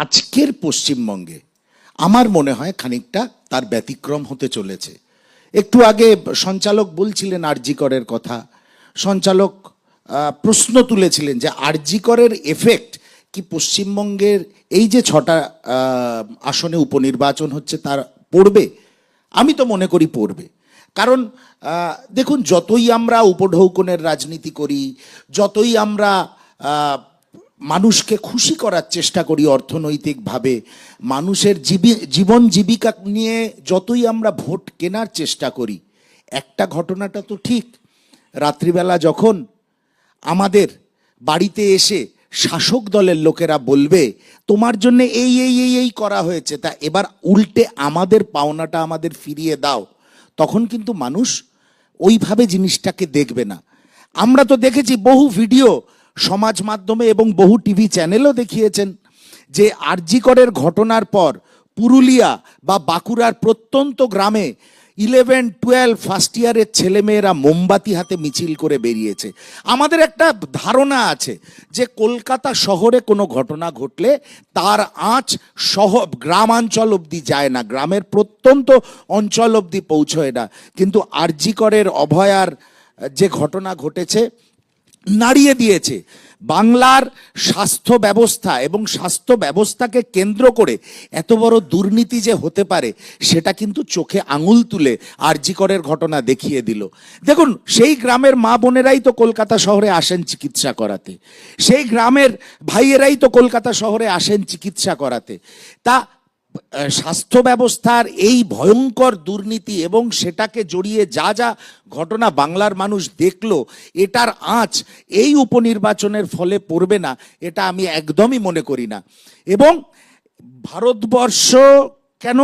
আজকের পশ্চিমবঙ্গে আমার মনে হয় খানিকটা তার ব্যতিক্রম হতে চলেছে। একটু আগে সঞ্চালক বলছিলেন আরজিকরের কথা। সঞ্চালক প্রশ্ন তুলেছিলেন যে আরজিকরের এফেক্ট কি পশ্চিমবঙ্গের এই যে ছটা আসনে উপনির্বাচন হচ্ছে তার পড়বে? আমি তো মনে করি পড়বে। কারণ দেখুন, যতই আমরা উপঢৌকনের রাজনীতি করি, যতই আমরা মানুষকে খুশি করার চেষ্টা করি অর্থনৈতিকভাবে। মানুষের জীবি- জীবন জীবিকা নিয়ে যতই আমরা ভোট কেনার চেষ্টা করি, একটা ঘটনাটা তো ঠিক। রাত্রিবেলা যখন আমাদের বাড়িতে এসে শাসক দলের লোকেরা বলবে, তোমার জন্য এই এই এই এই করা হয়েছে, তা এবার উল্টে আমাদের পাওনাটা আমাদের ফিরিয়ে দাও। তখন কিন্তু মানুষ ওইভাবে জিনিসটাকে দেখবে না। আমরা তো দেখেছি বহু ভিডিও সমাজ মাধ্যমে এবং বহু টিভি চ্যানেলও দেখিয়েছেন যে আরজিকরের ঘটনার পর পুরুলিয়া বা বাঁকুড়ার প্রত্যন্ত গ্রামে ইলেভেন, টুয়েলভ ফার্স্ট ইয়ারের ছেলেমেয়েরা মোমবাতি হাতে মিছিল করে বেরিয়েছে। আমাদের একটা ধারণা আছে যে কলকাতা শহরে কোনো ঘটনা ঘটলে তার আঁচ শহ গ্রামাঞ্চল অবধি যায় না, গ্রামের প্রত্যন্ত অঞ্চল অবধি পৌঁছয় না। কিন্তু আরজিকরের অভয়ার যে ঘটনা ঘটেছে নাড়িয়ে দিয়েছে। বাংলার স্বাস্থ্য ব্যবস্থা এবং স্বাস্থ্য ব্যবস্থাকে কেন্দ্র করে এত বড় দুর্নীতি যে হতে পারে, সেটা কিন্তু চোখে আঙুল তুলে আরজিকরের ঘটনা দেখিয়ে দিল। দেখুন, সেই গ্রামের মা বোনেরাই তো কলকাতা শহরে আসেন চিকিৎসা করাতে। সেই গ্রামের ভাইয়েরাই তো কলকাতা শহরে আসেন চিকিৎসা করাতে। তা স্বাস্থ্য ব্যবস্থার এই ভয়ঙ্কর দুর্নীতি এবং সেটাকে জড়িয়ে যা যা ঘটনা বাংলার মানুষ দেখল, এটার আঁচ এই উপনির্বাচনের ফলে পড়বে না, এটা আমি একদমই মনে করি না। এবং ভারতবর্ষ কেন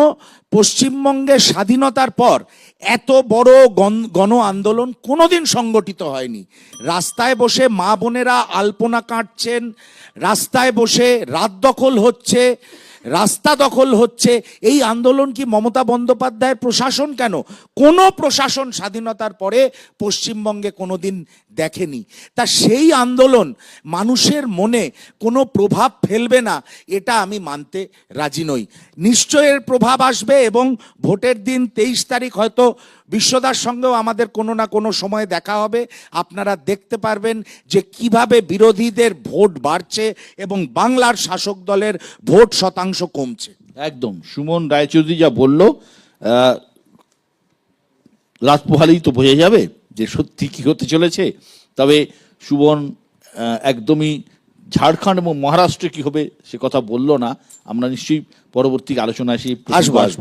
পশ্চিমবঙ্গের স্বাধীনতার পর এত বড় গণ- গণ আন্দোলন কোনোদিন সংগঠিত হয়নি। রাস্তায় বসে মা বোনেরা আলপনা কাটছেন, রাস্তায় বসে রাত দখল হচ্ছে রাস্তা দখল হচ্ছে। এই আন্দোলন কি মমতা বন্দ্যোপাধ্যায়ের প্রশাসন কেন? কোনো প্রশাসন স্বাধীনতার পরে পশ্চিমবঙ্গে কোনোদিন দেখেনি। তা সেই আন্দোলন মানুষের মনে কোনো প্রভাব ফেলবে না, এটা আমি মানতে রাজি নই। নিশ্চয় এর প্রভাব আসবে এবং ভোটের দিন তেইশ তারিখ হয়তো বিশ্বদার সঙ্গেও আমাদের কোনো না কোনো সময় দেখা হবে। আপনারা দেখতে পারবেন যে কীভাবে বিরোধীদের ভোট বাড়ছে এবং বাংলার শাসক দলের ভোট শতাংশ কমছে একদম সুমন রায়চৌধুরী যা বলল আহ, রাত পোহালেই তো বোঝা যাবে যে সত্যি কি হতে চলেছে তবে সুমন আহ, একদমই ঝাড়খণ্ড এবং মহারাষ্ট্রে কি হবে সে কথা বলল না আমরা নিশ্চয়ই পরবর্তী আলোচনা সেই আসব, আসব। আসব।